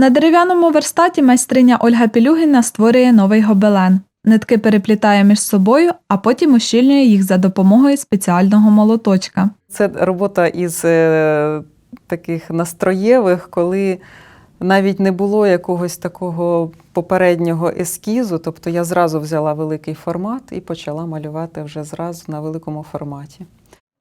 На дерев'яному верстаті майстриня Ольга Пілюгіна створює новий гобелен. Нитки переплітає між собою, а потім ущільнює їх за допомогою спеціального молоточка. Це робота із е, таких настроєвих, коли навіть не було якогось такого попереднього ескізу. Тобто я зразу взяла великий формат і почала малювати вже зразу на великому форматі.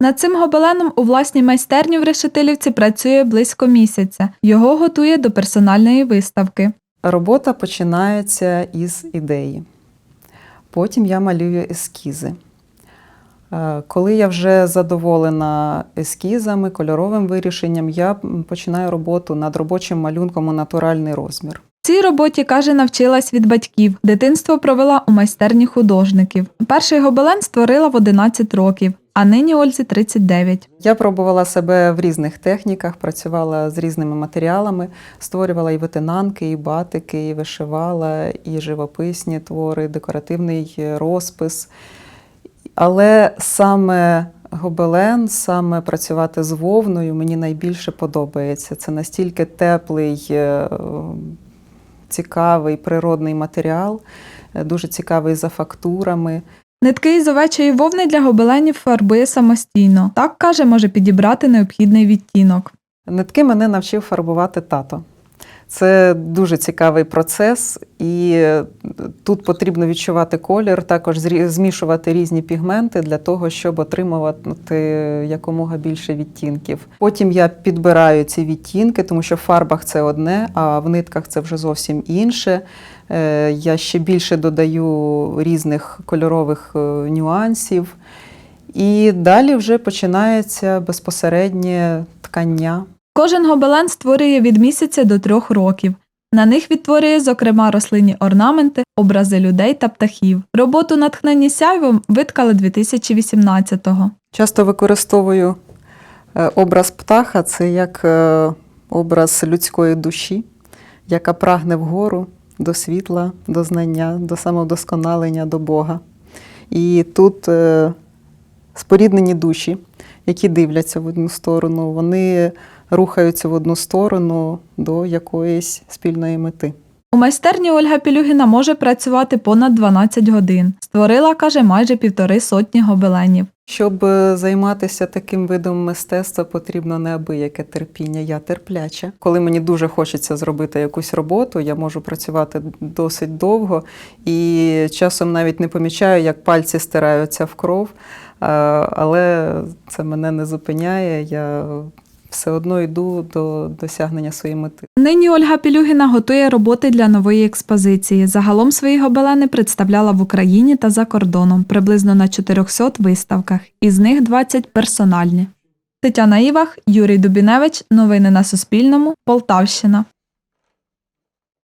Над цим гобеленом у власній майстерні в Решетилівці працює близько місяця. Його готує до персональної виставки. Робота починається із ідеї. Потім я малюю ескізи. Е, Коли я вже задоволена ескізами, кольоровим вирішенням, я починаю роботу над робочим малюнком у натуральний розмір. Цій роботі, каже, навчилась від батьків. Дитинство провела у майстерні художників. Перший гобелен створила в 11 років, а нині Ользі 39. Я пробувала себе в різних техніках, працювала з різними матеріалами, створювала і витинанки, і батики, і вишивала, і живописні твори, декоративний розпис. Але саме гобелен, саме працювати з вовною мені найбільше подобається. Це настільки теплий, е, цікавий природний матеріал, е, дуже цікавий за фактурами. Нитки із овечої вовни для гобеленів фарбує самостійно. Так каже, може підібрати необхідний відтінок. Нитки мене навчив фарбувати тато. Це дуже цікавий процес, і е, тут потрібно відчувати колір, також змішувати різні пігменти для того, щоб отримувати якомога більше відтінків. Потім я підбираю ці відтінки, тому що в фарбах це одне, а в нитках це вже зовсім інше. Е, Я ще більше додаю різних кольорових е, нюансів. І далі вже починається безпосереднє ткання. Кожен гобелен створює від місяця до трьох років. На них відтворює, зокрема, рослинні орнаменти, образи людей та птахів. Роботу натхнені сяйвом виткали 2018-го. Часто використовую е, образ птаха це як е, образ людської душі, яка прагне вгору до світла, до знання, до самовдосконалення, до Бога. І тут е, споріднені душі, які дивляться в одну сторону, вони рухаються в одну сторону до якоїсь спільної мети. У майстерні Ольга Пілюгіна може працювати понад 12 годин. Створила, каже, майже півтори сотні гобеленів. Щоб е, займатися таким видом мистецтва, потрібно неабияке терпіння. Я терпляча. Коли мені дуже хочеться зробити якусь роботу, я можу працювати досить довго і часом навіть не помічаю, як пальці стираються в кров. Але це мене не зупиняє. Я все одно йду до досягнення своєї мети. Нині Ольга Пілюгіна готує роботи для нової експозиції. Загалом свої гобелени представляла в Україні та за кордоном приблизно на 400 виставках, із них 20 персональні. Тетяна Івах, Юрій Дубіневич. Новини на Суспільному. Полтавщина.